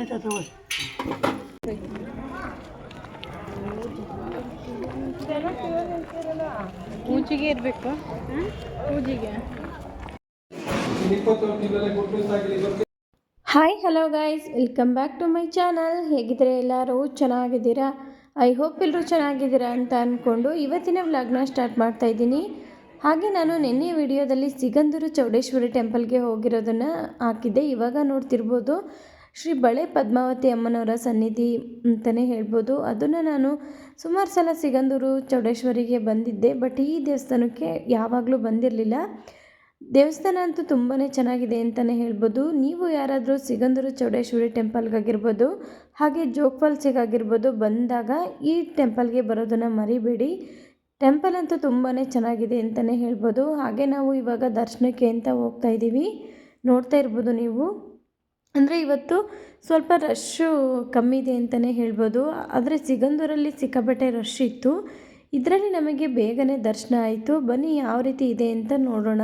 ಆಯ್ತಾ ತಗೊಳ್ಳಿ ಪೂಜೆಗೆ ಇರಬೇಕು. ಪೂಜೆಗೆ. Hi hello guys welcome back to my channel ಹೇಗಿದ್ರೆ ಎಲ್ಲರೂ ಚೆನ್ನಾಗಿದ್ದೀರಾ? ಐ ಹೋಪ್ ಎಲ್ಲರೂ ಚೆನ್ನಾಗಿದ್ದೀರಾ ಅಂತ ಅಂದ್ಕೊಂಡು ಇವತ್ತಿನ ವ್ಲಾಗ್ನ ಸ್ಟಾರ್ಟ್ ಮಾಡ್ತಾ ಇದ್ದೀನಿ. ಹಾಗೆ ನಾನು ನಿನ್ನೆ ವಿಡಿಯೋದಲ್ಲಿ ಸಿಗಂಧೂರು ಚೌಡೇಶ್ವರಿ ಟೆಂಪಲ್ಗೆ ಹೋಗಿರೋದನ್ನು ಹಾಕಿದ್ದೆ. ಇವಾಗ ನೋಡ್ತಿರ್ಬೋದು. ಶ್ರೀ ಬಳೆ ಪದ್ಮಾವತಿ ಅಮ್ಮನವರ ಸನ್ನಿಧಿ ಅಂತಲೇ ಹೇಳ್ಬೋದು. ಅದನ್ನು ನಾನು ಸುಮಾರು ಸಲ ಸಿಗಂದೂರು ಚೌಡೇಶ್ವರಿಗೆ ಬಂದಿದ್ದೆ, ಬಟ್ ಈ ದೇವಸ್ಥಾನಕ್ಕೆ ಯಾವಾಗಲೂ ಬಂದಿರಲಿಲ್ಲ. ದೇವಸ್ಥಾನ ಅಂತೂ ತುಂಬಾ ಚೆನ್ನಾಗಿದೆ ಅಂತಲೇ ಹೇಳ್ಬೋದು. ನೀವು ಯಾರಾದರೂ ಸಿಗಂದೂರು ಚೌಡೇಶ್ವರಿ ಟೆಂಪಲ್ಗಾಗಿರ್ಬೋದು, ಹಾಗೆ ಜೋಗ್ ಫಾಲ್ಸಿಗಾಗಿರ್ಬೋದು ಬಂದಾಗ ಈ ಟೆಂಪಲ್ಗೆ ಬರೋದನ್ನು ಮರಿಬೇಡಿ. ಟೆಂಪಲ್ ಅಂತೂ ತುಂಬಾ ಚೆನ್ನಾಗಿದೆ ಅಂತಲೇ ಹೇಳ್ಬೋದು. ಹಾಗೆ ನಾವು ಇವಾಗ ದರ್ಶನಕ್ಕೆ ಅಂತ ಹೋಗ್ತಾ ಇದ್ದೀವಿ. ನೋಡ್ತಾ ಇರ್ಬೋದು ನೀವು. ಅಂದರೆ ಇವತ್ತು ಸ್ವಲ್ಪ ರಶ್ಶು ಕಮ್ಮಿ ಇದೆ ಅಂತಲೇ ಹೇಳ್ಬೋದು. ಆದರೆ ಸಿಗಂದೂರಲ್ಲಿ ಸಿಕ್ಕಾಪಟ್ಟೆ ರಶ್ ಇತ್ತು. ಇದರಲ್ಲಿ ನಮಗೆ ಬೇಗನೆ ದರ್ಶನ ಆಯಿತು. ಬನ್ನಿ ಯಾವ ರೀತಿ ಇದೆ ಅಂತ ನೋಡೋಣ.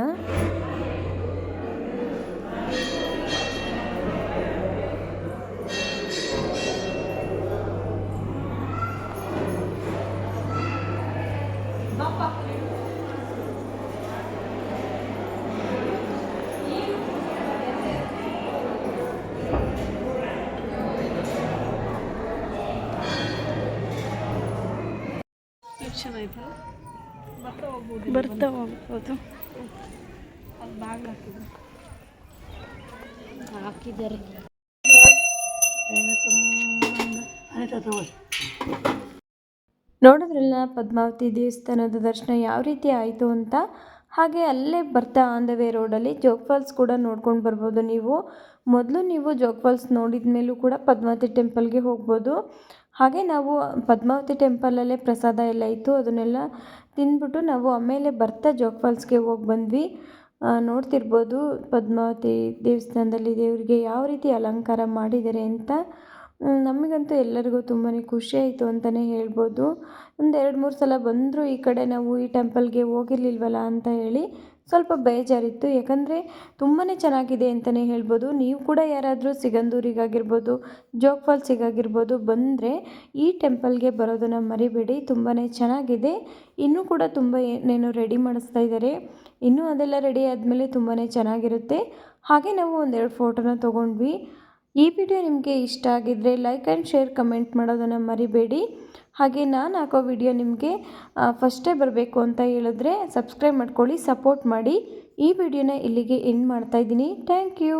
ಚೆನ್ನಾಯ್ತಲ್ಲ ಬರ್ತಾ ಹೋಗ್ಬೋದು ಬರ್ತಾ ಹೋಗ್ಬೋದು. ಹಾಕಿದ್ರು. ಹಾಕಿದ್ದಾರೆ. ನೋಡಿದ್ರಲ್ಲ ಪದ್ಮಾವತಿ ದೇವಸ್ಥಾನದ ದರ್ಶನ ಯಾವ ರೀತಿ ಆಯಿತು ಅಂತ? ಹಾಗೆ ಅಲ್ಲೇ ಬರ್ತಾ ಆನ್ ದ ವೇ ರೋಡಲ್ಲಿ ಜೋಗ್ ಫಾಲ್ಸ್ ಕೂಡ ನೋಡ್ಕೊಂಡು ಬರ್ಬೋದು ನೀವು. ಮೊದಲು ನೀವು ಜೋಗ್ ಫಾಲ್ಸ್ ನೋಡಿದ ಮೇಲೂ ಕೂಡ ಪದ್ಮಾವತಿ ಟೆಂಪಲ್ಗೆ ಹೋಗ್ಬೋದು. ಹಾಗೆ ನಾವು ಪದ್ಮಾವತಿ ಟೆಂಪಲಲ್ಲೇ ಪ್ರಸಾದ ಎಲ್ಲ ಇತ್ತು, ಅದನ್ನೆಲ್ಲ ತಿಂದ್ಬಿಟ್ಟು ನಾವು ಆಮೇಲೆ ಬರ್ತಾ ಜೋಗ್ ಫಾಲ್ಸ್ಗೆ ಹೋಗಿ ಬಂದ್ವಿ. ನೋಡ್ತಿರ್ಬೋದು ಪದ್ಮಾವತಿ ದೇವಸ್ಥಾನದಲ್ಲಿ ದೇವರಿಗೆ ಯಾವ ರೀತಿ ಅಲಂಕಾರ ಮಾಡಿದ್ದಾರೆ ಅಂತ. ನಮಗಂತೂ ಎಲ್ಲರಿಗೂ ತುಂಬಾ ಖುಷಿ ಆಯಿತು ಅಂತಲೇ ಹೇಳ್ಬೋದು. ಒಂದು ಎರಡು ಮೂರು ಸಲ ಬಂದರೂ ಈ ಕಡೆ ನಾವು ಈ ಟೆಂಪಲ್ಗೆ ಹೋಗಿರ್ಲಿಲ್ವಲ್ಲ ಅಂತ ಹೇಳಿ ಸ್ವಲ್ಪ ಬೇಜಾರಿತ್ತು. ಯಾಕಂದರೆ ತುಂಬಾ ಚೆನ್ನಾಗಿದೆ ಅಂತಲೇ ಹೇಳ್ಬೋದು. ನೀವು ಕೂಡ ಯಾರಾದರೂ ಸಿಗಂದೂರಿಗಾಗಿರ್ಬೋದು, ಜೋಗ್ ಫಾಲ್ಸಿಗಾಗಿರ್ಬೋದು ಬಂದರೆ ಈ ಟೆಂಪಲ್ಗೆ ಬರೋದನ್ನು ಮರಿಬೇಡಿ. ತುಂಬಾ ಚೆನ್ನಾಗಿದೆ. ಇನ್ನೂ ಕೂಡ ತುಂಬ ಏನೇನು ರೆಡಿ ಮಾಡಿಸ್ತಾ ಇದ್ದಾರೆ ಇನ್ನೂ ಅದೆಲ್ಲ ರೆಡಿ ಆದಮೇಲೆ ತುಂಬಾ ಚೆನ್ನಾಗಿರುತ್ತೆ. ಹಾಗೆ ನಾವು ಒಂದೆರಡು ಫೋಟೋನ ತೊಗೊಂಡ್ವಿ. ಈ ವಿಡಿಯೋ ನಿಮಗೆ ಇಷ್ಟ ಆಗಿದ್ದರೆ ಲೈಕ್ ಆ್ಯಂಡ್ ಶೇರ್, ಕಮೆಂಟ್ ಮಾಡೋದನ್ನು ಮರಿಬೇಡಿ. ಹಾಗೆ ನಾನು ಹಾಕೋ ವಿಡಿಯೋ ನಿಮಗೆ ಫಸ್ಟೇ ಬರಬೇಕು ಅಂತ ಹೇಳಿದ್ರೆ ಸಬ್ಸ್ಕ್ರೈಬ್ ಮಾಡ್ಕೊಳ್ಳಿ ಸಪೋರ್ಟ್ ಮಾಡಿ. ಈ ವಿಡಿಯೋನ ಇಲ್ಲಿಗೆ ಎಂಡ್ ಮಾಡ್ತಾಯಿದ್ದೀನಿ ಥ್ಯಾಂಕ್ ಯು